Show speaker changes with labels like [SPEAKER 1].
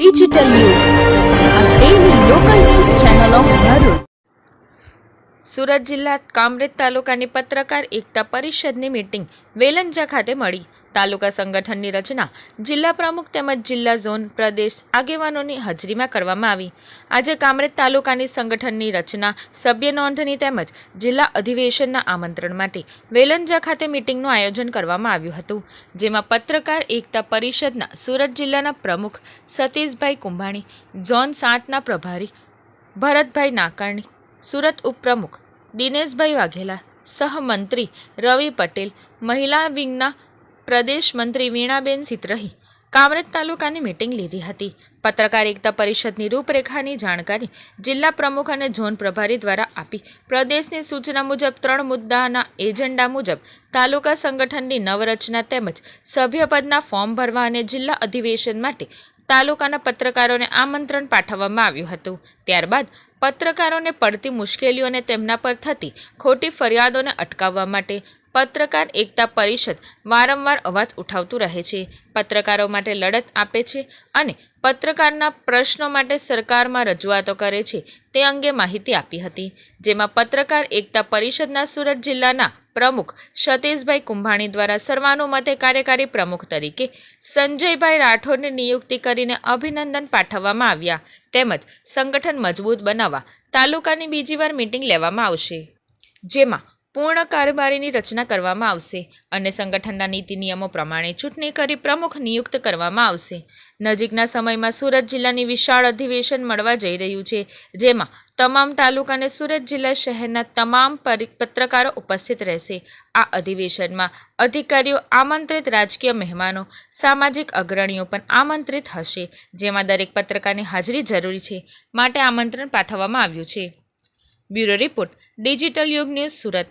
[SPEAKER 1] Digital U local news channel of
[SPEAKER 2] Surat જિલ્લા કામરેજ તાલુકાની પત્રકાર એકતા પરિષદની મીટિંગ વેલંજા ખાતે મળી. તાલુકા સંગઠનની રચના જિલ્લા પ્રમુખ તેમજ જિલ્લા ઝોન પ્રદેશ આગેવાનોની હાજરીમાં કરવામાં આવી. આજે કામરેજ તાલુકાની સંગઠનની રચના, સભ્ય નોંધણી તેમજ જિલ્લા અધિવેશનના આમંત્રણ માટે વેલંજા ખાતે મીટિંગનું આયોજન કરવામાં આવ્યું હતું, જેમાં પત્રકાર એકતા પરિષદના સુરત જિલ્લાના પ્રમુખ સતીશભાઈ કુંભાણી, ઝોન સાતના પ્રભારી ભરતભાઈ નાકાણી સુરત ઉપપ્રમુખ દિનેશભાઈ વાઘેલા, સહમંત્રી રવિ પટેલ, મહિલા વિંગના પ્રદેશ મંત્રી વીણાબેન સિતરહી, કામરેજ તાલુકાની મીટિંગ લીધી હતી. પત્રકાર એકતા પરિષદની રૂપરેખાની જાણકારી જિલ્લા પ્રમુખ અને ઝોન પ્રભારી દ્વારા આપી. પ્રદેશની સૂચના મુજબ ત્રણ મુદ્દાના એજન્ડા મુજબ તાલુકા સંગઠનની નવરચના તેમજ સભ્યપદના ફોર્મ ભરવા અને જિલ્લા અધિવેશન માટે તાલુકાના પત્રકારોને આમંત્રણ પાઠવવામાં આવ્યું હતું. ત્યારબાદ પત્રકારોને પડતી મુશ્કેલીઓ અને તેમના પર થતી ખોટી ફરિયાદોને અટકાવવા માટે પત્રકાર એકતા પરિષદ વારંવાર અવાજ ઉઠાવતું રહે છે. પત્રકારો માટે લડત આપે છે અને પત્રકારના પ્રશ્નો માટે સરકારમાં રજૂઆતો કરે છે તે અંગે માહિતી આપી હતી. જેમાં પત્રકાર એકતા પરિષદના સુરત જિલ્લાના પ્રમુખ સતીશભાઈ કુંભાણી દ્વારા સર્વાનુમતે કાર્યકારી પ્રમુખ તરીકે સંજયભાઈ રાઠોડની નિયુક્તિ કરીને અભિનંદન પાઠવવામાં આવ્યા. તેમજ સંગઠન મજબૂત બનાવવા તાલુકાની બીજી વાર મીટિંગ લેવામાં આવશે. જેમાં પૂર્ણ કારોબારીની રચના કરવામાં આવશે અને સંગઠનના નીતિ નિયમો પ્રમાણે ચૂંટણી કરી પ્રમુખ નિયુક્ત કરવામાં આવશે. નજીકના સમયમાં સુરત જિલ્લાની વિશાળ અધિવેશન મળવા જઈ રહ્યું છે, જેમાં તમામ તાલુકા અને સુરત જિલ્લા શહેરના તમામ પત્રકારો ઉપસ્થિત રહેશે. આ અધિવેશનમાં અધિકારીઓ, આમંત્રિત રાજકીય મહેમાનો, સામાજિક અગ્રણીઓ પણ આમંત્રિત હશે, જેમાં દરેક પત્રકારની હાજરી જરૂરી છે માટે આમંત્રણ પાઠવવામાં આવ્યું છે. Bureau report, digital Yug news Surat.